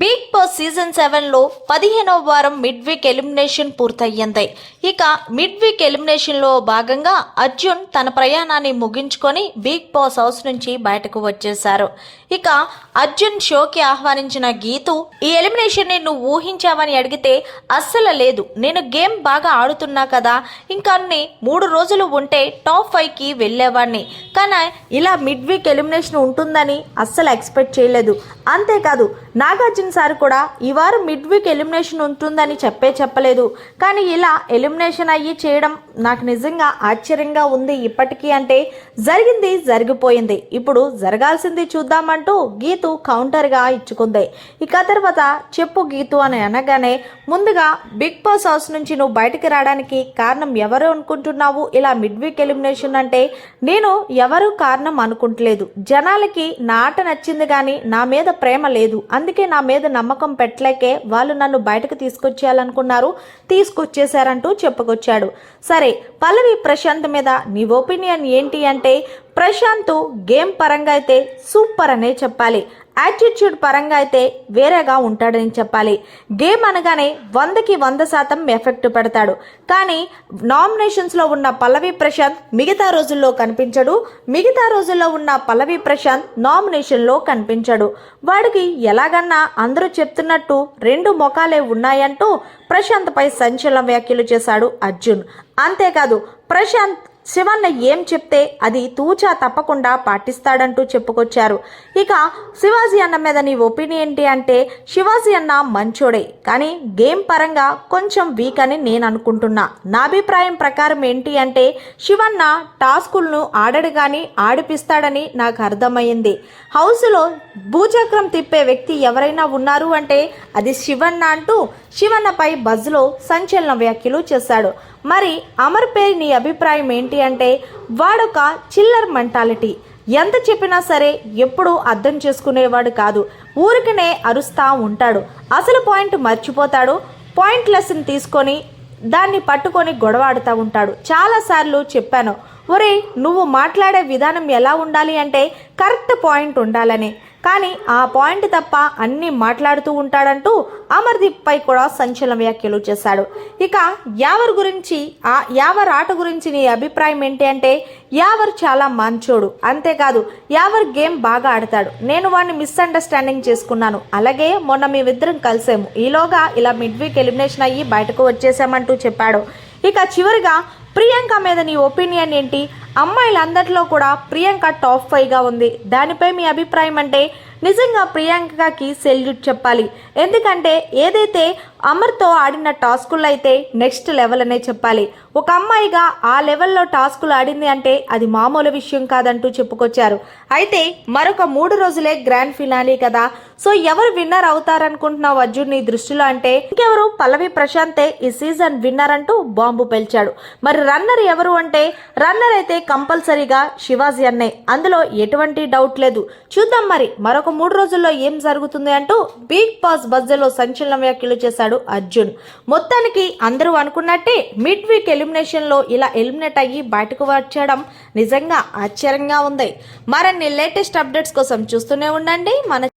Big boss season సెవెన్లో పదిహేనవ వారం మిడ్ వీక్ ఎలిమినేషన్ పూర్తయ్యింది. ఇక మిడ్ వీక్ ఎలిమినేషన్లో భాగంగా అర్జున్ తన ప్రయాణాన్ని ముగించుకొని బిగ్ బాస్ హౌస్ నుంచి బయటకు వచ్చేశారు. ఇక అర్జున్ షోకి ఆహ్వానించిన గీతు ఈ ఎలిమినేషన్ని నువ్వు ఊహించావని అడిగితే అస్సలు లేదు. నేను గేమ్ బాగా ఆడుతున్నా కదా. ఇంకా అన్ని మూడు రోజులు ఉంటే టాప్ ఫైవ్కి వెళ్ళేవాడిని కానీ ఇలా మిడ్ వీక్ ఎలిమినేషన్ ఉంటుందని అస్సలు ఎక్స్పెక్ట్ చేయలేదు. అంతేకాదు నాగార్జున సార్ కూడా ఈ వారం మిడ్ వీక్ ఎలిమినేషన్ ఉంటుందని చెప్పే చెప్పలేదు. కానీ ఇలా ఎలిమినేషన్ అయ్యి చేయడం నాకు నిజంగా ఆశ్చర్యంగా ఉంది. ఇప్పటికీ అంటే జరిగింది జరిగిపోయింది. ఇప్పుడు జరగాల్సింది చూద్దామంటూ గీతు కౌంటర్గా ఇచ్చుకుంది. ఇక తర్వాత చెప్పు గీతు అని అనగానే ముందుగా బిగ్ బాస్ హౌస్ నుంచి నువ్వు బయటకు రావడానికి కారణం ఎవరు అనుకుంటున్నావు? ఇలా మిడ్ వీక్ ఎలిమినేషన్ అంటే నేను ఎవరు కారణం అనుకుంటలేదు. జనాలకి నా ఆట నచ్చింది కానీ నా మీద ప్రేమ లేదు. అందుకే నా మీద నమ్మకం పెట్టలేకే వాళ్ళు నన్ను బయటకు తీసుకొచ్చేయాలనుకున్నారు. తీసుకొచ్చేశారంటూ చెప్పుకొచ్చాడు. సరే పల్లవి ప్రశాంత్ మీద నీ ఒపీనియన్ ఏంటి అంటే ప్రశాంత్ గేమ్ పరంగా అయితే సూపర్ అనే చెప్పాలి. యాటిట్యూడ్ పరంగా అయితే వేరేగా ఉంటాడని చెప్పాలి. గేమ్ అనగానే వందకి వంద శాతం ఎఫెక్ట్ పెడతాడు. కానీ నామినేషన్స్లో ఉన్న పల్లవి ప్రశాంత్ మిగతా రోజుల్లో కనిపించడు. మిగతా రోజుల్లో ఉన్న పల్లవి ప్రశాంత్ నామినేషన్లో కనిపించడు. వాడికి ఎలాగన్నా అందరూ చెప్తున్నట్టు రెండు మొఖాలే ఉన్నాయంటూ ప్రశాంత్పై సంచలన వ్యాఖ్యలు చేశాడు అర్జున్. అంతేకాదు ప్రశాంత్ శివన్న ఏం చెప్తే అది తూచా తప్పకుండా పాటిస్తాడంటూ చెప్పుకొచ్చారు. ఇక శివాజీ అన్న మీద నీ ఒపీనియన్ ఏంటి అంటే శివాజీ అన్న మంచోడే కానీ గేమ్ పరంగా కొంచెం వీక్ అని నేను అనుకుంటున్నా. నా అభిప్రాయం ప్రకారం ఏంటి అంటే శివన్న టాస్కులను ఆడడు కానీ ఆడిపిస్తాడని నాకు అర్థమైంది. హౌస్లో భూచక్రం తిప్పే వ్యక్తి ఎవరైనా ఉన్నారు అంటే అది శివన్న అంటూ శివన్నపై బజ్లో సంచలన వ్యాఖ్యలు చేశాడు. మరి అమర్ పేరు నీ అభిప్రాయం ఏంటి అంటే వాడొక చిల్లర్ మెంటాలిటీ. ఎంత చెప్పినా సరే ఎప్పుడూ అర్థం చేసుకునేవాడు కాదు. ఊరికనే అరుస్తా ఉంటాడు. అసలు పాయింట్ మర్చిపోతాడు. పాయింట్ లెసన్ తీసుకొని దాన్ని పట్టుకొని గొడవాడుతూ ఉంటాడు. చాలాసార్లు చెప్పాను ఒరే నువ్వు మాట్లాడే విధానం ఎలా ఉండాలి అంటే కరెక్ట్ పాయింట్ ఉండాలని. కానీ ఆ పాయింట్ తప్ప అన్నీ మాట్లాడుతూ ఉంటాడంటూ అమర్దీప్ పై కూడా సంచలన వ్యాఖ్యలు చేశాడు. ఇక యావర్ గురించి ఆ యావర్ ఆట గురించి నీ అభిప్రాయం ఏంటి అంటే యావర్ చాలా మంచోడు. అంతేకాదు యావర్ గేమ్ బాగా ఆడతాడు. నేను వాడిని మిస్అండర్స్టాండింగ్ చేసుకున్నాను. అలాగే మొన్న మేమిద్దరం కలిసాము. ఈలోగా ఇలా మిడ్ వీక్ ఎలిమినేషన్ అయ్యి బయటకు వచ్చేసామంటూ చెప్పాడు. ఇక చివరిగా ప్రియాంక మీద నీ ఒపీనియన్ ఏంటి? అమ్మాయిలందరిలో కూడా ప్రియాంక టాప్ ఫైవ్గా ఉంది. దానిపై మీ అభిప్రాయం అంటే నిజంగా ప్రియాంకకి సెల్యూట్ చెప్పాలి. ఎందుకంటే ఏదైతే అమర్తో ఆడిన టాస్కులు అయితే నెక్స్ట్ లెవెల్ అనే చెప్పాలి. ఒక అమ్మాయిగా ఆ లెవెల్లో టాస్కులు ఆడింది అంటే అది మామూలు విషయం కాదంటూ చెప్పుకొచ్చారు. అయితే మరొక మూడు రోజులే గ్రాండ్ ఫినాలీ కదా. సో ఎవరు విన్నర్ అవుతారనుకుంటున్నావు అర్జున్ నీ దృష్టిలో అంటే ఇంకెవరు? పల్లవి ప్రశాంతే ఈ సీజన్ విన్నర్ అంటూ బాంబు పేల్చాడు. మరి రన్నర్ ఎవరు అంటే? రన్నర్ అయితే కంపల్సరీగా శివాజీ అన్నయ్య అందులో ఎటువంటి డౌట్ లేదు. చూద్దాం మరి మరొక మూడు రోజుల్లో ఏం జరుగుతుంది అంటూ బిగ్ బాస్ బజ్జలో సంచలన వ్యాఖ్యలు చేశాడు అర్జున్. మొత్తానికి అందరూ అనుకున్నట్టే మిడ్ వీక్ ఎలిమినేషన్లో ఇలా ఎలిమినేట్ అయ్యి బయటకు వచ్చడం నిజంగా ఆశ్చర్యంగా ఉంది. మరిన్ని లేటెస్ట్ అప్డేట్స్ కోసం చూస్తూనే ఉండండి. మన